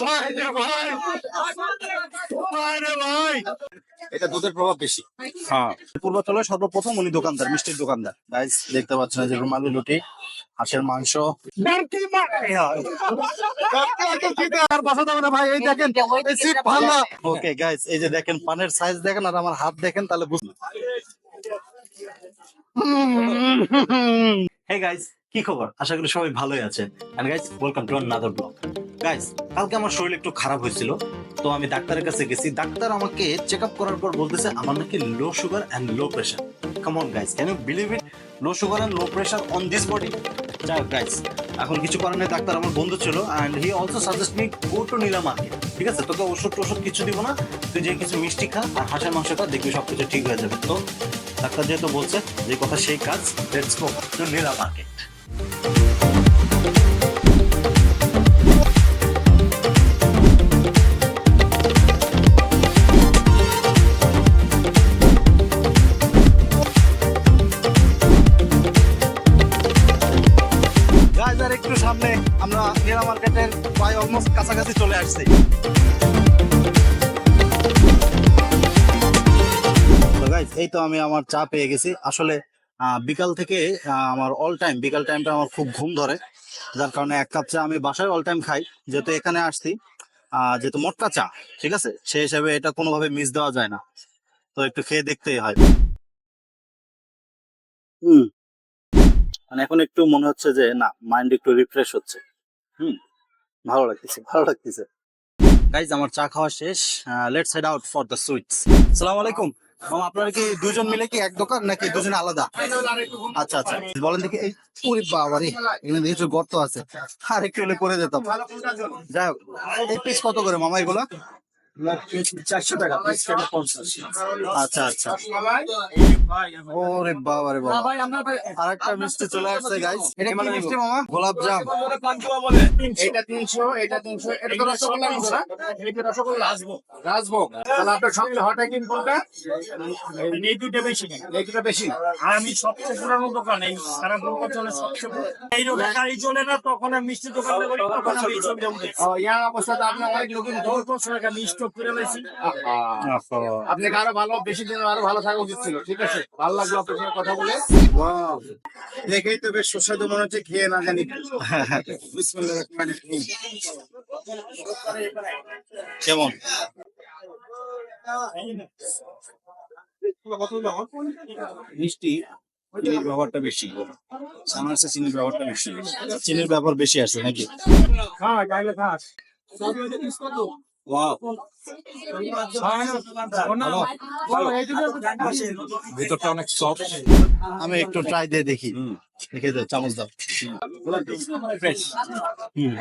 ভাই ভাই ভাই ভাই এটা দুধের প্রভাব বেশি। হ্যাঁ। পূর্বাচলের সর্বপ্রথম উনি দোকানদার মিষ্টির দোকানদার। গাইস দেখতে পাচ্ছেন এই যে রুমালি রুটি হাঁসের মাংস। ভাই এই দেখেন ওকে গাইস এই যে দেখেন পানের সাইজ দেখেন আর আমার হাত দেখেন তাহলে বুঝুন হে গাইস কি খবর? আশা করি সবাই ভালোই আছেন। And guys welcome to another blog guys কালকে আমার শরীর একটু খারাপ হয়েছিল, তো আমি ডাক্তারের কাছে গেছি। ডাক্তার আমাকে চেক আপ করার পর বলতেছে, আমার নাকি low sugar and low pressure guys can you believe it low sugar and low pressure on this body যাই হোক গাইস এখন কিছু করার নেই, ডাক্তার আমার বন্ধু ছিল and he also suggest me go to ঠিক আছে, তোকে ওষুধ টষুধ কিছু দিব না, তুই যে কিছু মিষ্টি খা, আর হাঁসের মাংস খা দেখবি সবকিছু ঠিক হয়ে যাবে। তো ডাক্তার যেহেতু বলছে, যে কথা সেই কাজ let's go to Nila market guys এই তো আমি আমার চা পেয়ে গেছি। আসলে বিকাল থেকে আমার অল টাইম বিকাল টাইমটা আমার খুব ঘুম ধরে। যার কারণে এক কাপ চা আমি বাসায় অল টাইম খাই। যেহেতু এখানে আসছি যেহেতু মোটকা চা, ঠিক আছে? সেই হিসাবে এটা কোনোভাবে মিস দেওয়া যায় না। তো একটু খেয়ে দেখতেই হয়। হুম। মানে এখন একটু মনে হচ্ছে যে, না মাইন্ড একটু রিফ্রেশ হচ্ছে। হুম। ভালো লাগতেছে ভালো লাগতেছে। গাইজ আমার চা খাওয়া শেষ। Let's head out for the sweets আসসালামু আলাইকুম কি দুজন মিলে কি এক দোকান নাকি দুজন আলাদা? আচ্ছা আচ্ছা। বলেন দেখি, এই এখানে কিছু গর্ত আছে। আর একটু হলে করে যেতাম। যাই হোক, এই পিস কত করে মামা এগুলা? চারশো টাকা পঞ্চাশ। আচ্ছা আচ্ছা। ওরে বাবা রে বাবা। আরেকটা মিষ্টি চলে আসছে গাইস এটা কি মিষ্টি মামা? গোলাপ জাম। এটা তিনশো এটা তিনশো এটা তো রসগোল্লা নিছো না এটা রসগোল্লা। রাজভোগ। তাহলে আপনার সঙ্গে হটা কিন কোনটা? এই বেশি এই দুটো বেশি। আর আমি সবচেয়ে পুরানো দোকান এই সারা চলে সবচেয়ে এই রোগে গাড়ি চলে না তখন মিষ্টি দোকান তখন আমি ও ইয়া অবস্থাতে আপনার অনেক লোক দশ বছর আগে আমি স্টক করে লাইছি আপনি আরও ভালো বেশি দিন আরও ভালো থাকা উচিত ছিল ঠিক আছে? ভালো লাগল আপনার সঙ্গে কথা বলে। দেখেই তো বেশ সুস্বাদু মনে হচ্ছে খেয়ে না জানি। কেমন? মিষ্টি চিনির ব্যবহারটা বেশি। চিনির ব্যবহারটা বেশি। চিনির ব্যাপার বেশি আছে নাকি? হ্যাঁ গাইলে খাস। ভেতরটা অনেক সফট আমি একটু ট্রাই দিয়ে দেখি। দেখে দাও চামচ দাও। ফ্রেশ হুম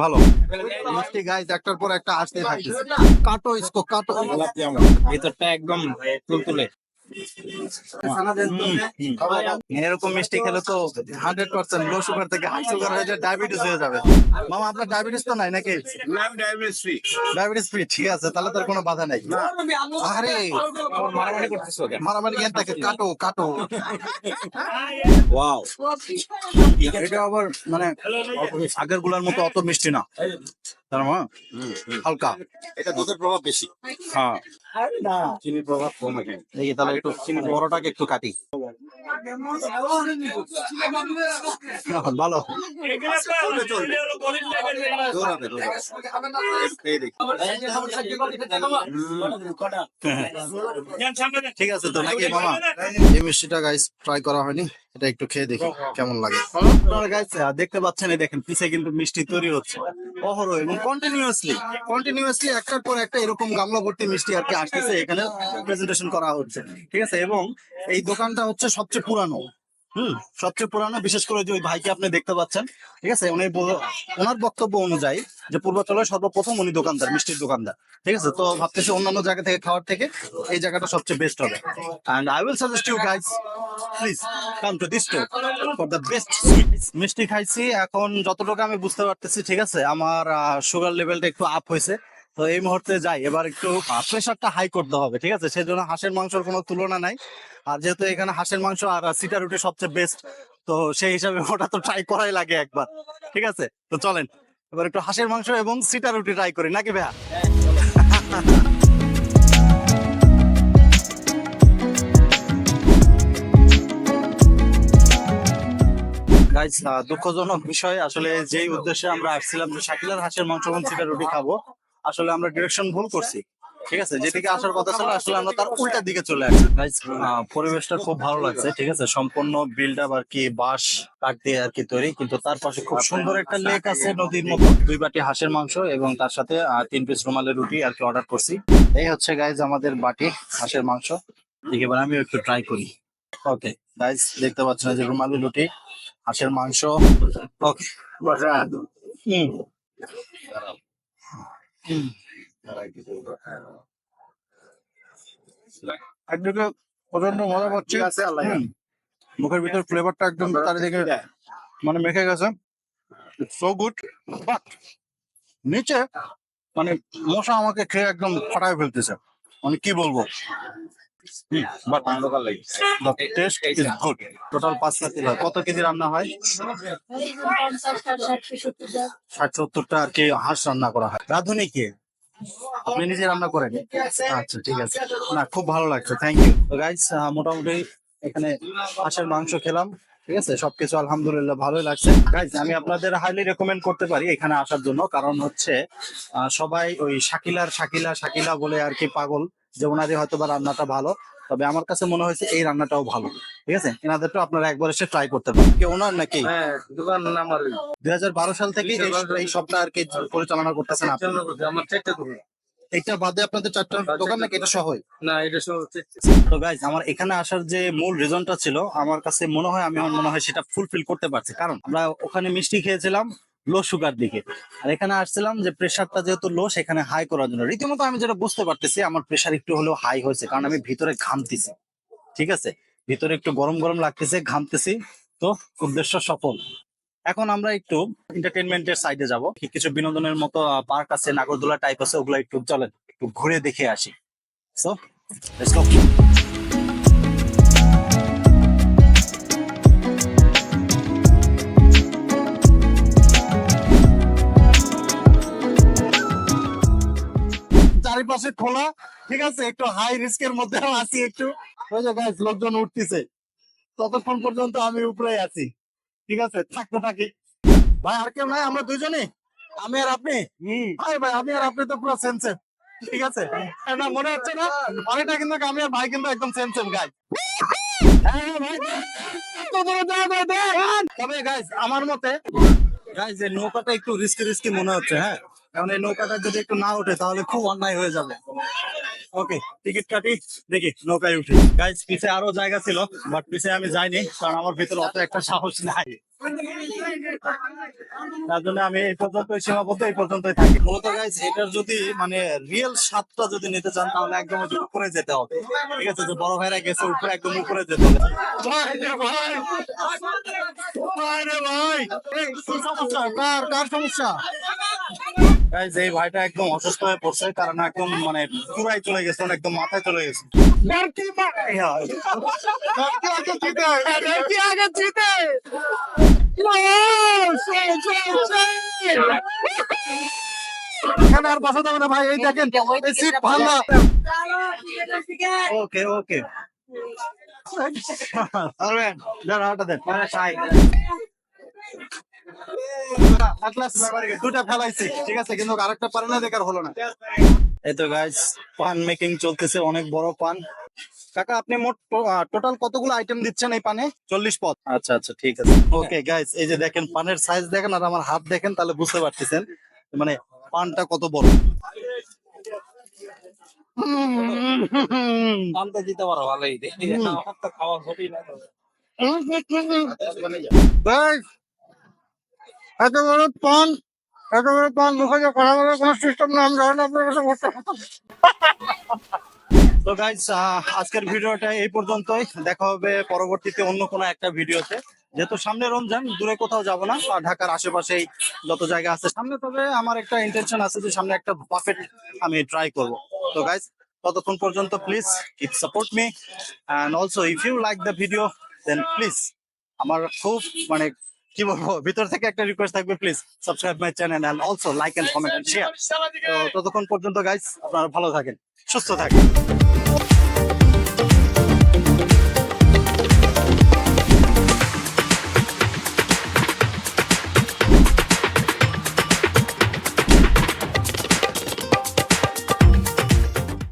ভালো। মিষ্টি গাইজ একটার পর একটা আসতে থাকে। কাটো ইসকো কাটো। ভিতরটা একদম তুলতুলে। এরকম মিষ্টি খেলে তো হান্ড্রেড পার্সেন্ট লো সুগার থেকে হাই সুগার হয়ে যায় ডায়াবেটিস হয়ে যাবে। মামা আপনার ডায়াবেটিস তো নাই নাকি? ডায়াবেটিস ফ্রি ঠিক আছে তাহলে তোর কোনো বাধা নাই। আরে! মারামারি করতেছো মারামারি জ্ঞান থাকে কাটো কাটো। ওয়াও এটা আবার মানে আগেরগুলার মতো অত মিষ্টি না। তার মানে হালকা। এটা দুধের প্রভাব বেশি। হ্যাঁ। চিনির প্রভাব কম এখানে দেখি তাহলে একটু বড়টাকে একটু কাটি। ভালো। দেখি। ঠিক আছে তো নাকি? মামা এই মিষ্টিটা গাইস ট্রাই করা হয়নি। এটা একটু খেয়ে দেখি কেমন লাগে। আপনারা গাইস দেখতে পাচ্ছেন এই দেখেন পিছে কিন্তু মিষ্টি তৈরি হচ্ছে। অহরহ এবং কন্টিনিউয়াসলি কন্টিনিউয়াসলি একটার পর একটা এরকম গামলা ভর্তি মিষ্টি আর কি আসতেছে এখানে প্রেজেন্টেশন করা হচ্ছে। ঠিক আছে? এবং এই দোকানটা হচ্ছে সবচেয়ে পুরানো। হুম সবচেয়ে পুরানো বিশেষ করে যে ওই ভাইকে আপনি দেখতে পাচ্ছেন। ঠিক আছে? উনি ওনার বক্তব্য অনুযায়ী যে পূর্বাচলের সর্বপ্রথম উনি দোকানদার, মিষ্টির দোকানদার। ঠিক আছে? তো ভাবতেছি অন্যান্য জায়গা থেকে খাওয়ার থেকে এই জায়গাটা সবচেয়ে বেস্ট হবে। I will suggest you guys, please come to this store for the best মিষ্টি খাইছি। এখন যতটুকু আমি বুঝতে পারতেছি, ঠিক আছে? আমার সুগার লেভেলটা একটু আপ হয়েছে। তো এই মুহূর্তে যাই, এবার একটু প্রেশারটা হাই করতে হবে, ঠিক আছে? সেজন্য হাঁসের মাংসের কোনো তুলনা নাই। আর যেহেতু এখানে হাঁসের মাংস আর সিটা রুটি সবচেয়ে বেস্ট তো সেই হিসাবে ওটা তো ট্রাই করাই লাগে একবার, ঠিক আছে? তো চলেন। এবার একটু হাঁসের মাংস এবং সিটা রুটি ট্রাই করি, নাকি ভাইয়া? দুঃখজনক বিষয়, আসলে যেই উদ্দেশ্যে আমরা আসছিলাম যে শাকিলার হাঁসের মাংস এবং সিটা রুটি খাব, আসলে আমরা ডিরেকশন ভুল করছি। ঠিক আছে? যেদিকে আসার কথা ছিল আসলে আমরা তার উল্টা দিকে চলে আসছি। গাইস পরিবেশটা খুব ভালো লাগছে ঠিক আছে? সম্পূর্ণ বিল্ড আপ আর কি বাঁশ কাঠ দিয়ে আর কি তৈরি কিন্তু তার পাশে খুব সুন্দর একটা লেক আছে নদীর মতো। দুই বাটি হাঁসের মাংস এবং তার সাথে তিন পিস রুমালের রুটি আর কি অর্ডার করছি। এই হচ্ছে গাইজ আমাদের বাটি হাঁসের মাংস। এবার আমিও একটু ট্রাই করি। ওকে গাইজ দেখতে পাচ্ছেন যে রুমালি রুটি হাঁসের মাংস। ওকে হুম। হুম। মুখের ভিতর ফ্লেভারটা একদম চারিদিকে মানে মেখে গেছে সো গুড বাট নিচে মানে মশা আমাকে খেয়ে একদম ফাটায় ফেলতেছে মানে কি বলব টেস্ট টোটাল পাঁচ কত কেজি রান্না হয় ষাট সত্তরটা আর কি হাঁস রান্না করা হয় রাঁধুনি কে আপনি নিজে রান্না আচ্ছা ঠিক আছে। না, খুব ভালো লাগছে থ্যাংক ইউ গাইস মোটামুটি এখানে হাঁসের মাংস খেলাম, ঠিক আছে? সবকিছু আলহামদুলিল্লাহ ভালোই লাগছে। গাইস আমি আপনাদের হাইলি রেকমেন্ড করতে পারি এখানে আসার জন্য, কারণ হচ্ছে সবাই ওই শাকিলার শাকিলা শাকিলা বলে আর কি পাগল, যে ওনাদের হয়তো বা রান্নাটা ভালো। তবে আমার কাছে মনে হয়েছে এই রান্নাটাও ভালো ঠিক আছে? এনাদেরটা আপনারা একবার এসে ট্রাই করতে পারেন। কি ওনার নাকি? হ্যাঁ দোকান আমার দুই হাজার বারো সাল থেকে এই- সবটা আর কি পরিচালনা করতেছেন আমার এটা বাদে আপনাদের চারটা দোকান নাকি? এটা সহই না এটা সব তো গাইজ আমার এখানে আসার যে মূল রিজনটা ছিল আমার কাছে মনে হয় আমি আমার মনে হয় সেটা ফুলফিল করতে পারছি। কারণ আমরা ওখানে মিষ্টি খেয়েছিলাম লো সুগার দিকে। আর এখানে আসছিলাম যে প্রেশারটা যেহেতু লো সেখানে হাই করার জন্য। রীতিমতো আমি যেটা বুঝতে পারতেছি, আমার প্রেশার একটু হলেও হাই হয়েছে, কারণ আমি ভিতরে ঘামতেছি। ঠিক আছে? ভিতরে একটু গরম গরম লাগতেছে, ঘামতেছি। তো উদ্দেশ্য সফল। এখন আমরা একটু এন্টারটেনমেন্টের সাইডে যাব। কিছু বিনোদনের মতো পার্ক আছে, নাগরদোলা টাইপ আছে, ওগুলো একটু চলেন, একটু ঘুরে দেখে আসি। সো লেটস গো চারিপাশে খোলা ঠিক আছে? একটু হাই রিস্কের মধ্যে আছি একটু। ওই যে গাইস লোকজন উঠতেছে। ততক্ষণ পর্যন্ত আমি উপরে আছি। ঠিক আছে? থাকতে থাকি। ভাই আর কেউ নাই? আমরা দুজনে? আমি আর আপনি? ভাই ভাই আমি আর আপনি তো পুরো সেম সেম ঠিক আছে? না মনে হচ্ছে না? অনেকটা কিন্তু আমি আর ভাই কিন্তু একদম সেম সেম গাই তবে গাইস আমার মতে এই নৌকাটা একটু রিস্কি রিস্কি মনে হচ্ছে হ্যাঁ? কারণ এই নৌকাটা যদি একটু না ওঠে, তাহলে খুব অন্যায় হয়ে যাবে। ওকে টিকিট কাটি, দেখি নৌকায় উঠি। গাইস পিছে আরও জায়গা ছিল বাট পিছে আমি যাইনি, কারণ আমার ভিতরে অত একটা সাহস নাই। তার জন্য আমি এই পর্যন্ত সীমাবদ্ধ, এই পর্যন্তই থাকি। মূলত গাইস এটার যদি মানে রিয়েল স্বাদটা যদি নিতে চান, তাহলে একদম উপরে যেতে হবে। ঠিক আছে, যে বড় ভাইরা গেছে, উপরে একদম উপরে যেতে হবে। ভাই ভাই! কার সমস্যা? এই ভাইটা একদম অসুস্থ হয়ে পড়ছে কারণ একদম মানে পুরাই চলে গেছে মানে একদম মাথায় চলে গেছে। হয়। এখানে আর বসা যাবে না ভাই এই দেখেন এই ভাঙা। ওকে ওকে। দাঁড়া হাঁটা দেন। দুটা ফেলাইছি। ঠিক আছে কিন্তু আরেকটা পারে না দেখার হলো না। এই তো পান মেকিং চলতেছে অনেক বড় পান। কাকা আপনি মোট টোটাল কতগুলো আইটেম দিচ্ছেন এই পানে? চল্লিশ পদ। আচ্ছা আচ্ছা ঠিক আছে। ওকে এই যে দেখেন পানের সাইজ দেখেন আর আমার হাত দেখেন তাহলে বুঝতে পারতেছেন। মানে পানটা কত বড়। পান্তা দিতে পারো ভালোই। খাওয়া এত বড় পান এত বড় পান, মুখে যে কথা বলার কোনো সিস্টেম না আমি জানি আপনার কাছে তো গাইজ আজকের ভিডিওটা এই পর্যন্তই। দেখা হবে পরবর্তীতে অন্য কোনো একটা ভিডিওতে। যেহেতু সামনে রমজান, দূরে কোথাও যাব না ঢাকার আশেপাশেই যত জায়গা আছে সামনে, তবে আমার একটা ইন্টেনশন আছে যে সামনে একটা পারফেক্ট আমি ট্রাই করব। তো গাইজ ততক্ষণ পর্যন্ত please keep support me and also if you like the video then please আমার খুব মানে কি বলব? ভিতর থেকে একটা রিকোয়েস্ট থাকবে please subscribe my channel and also like and comment and share তো ততক্ষণ পর্যন্ত গাইস আপনারা ভালো থাকেন সুস্থ থাকেন।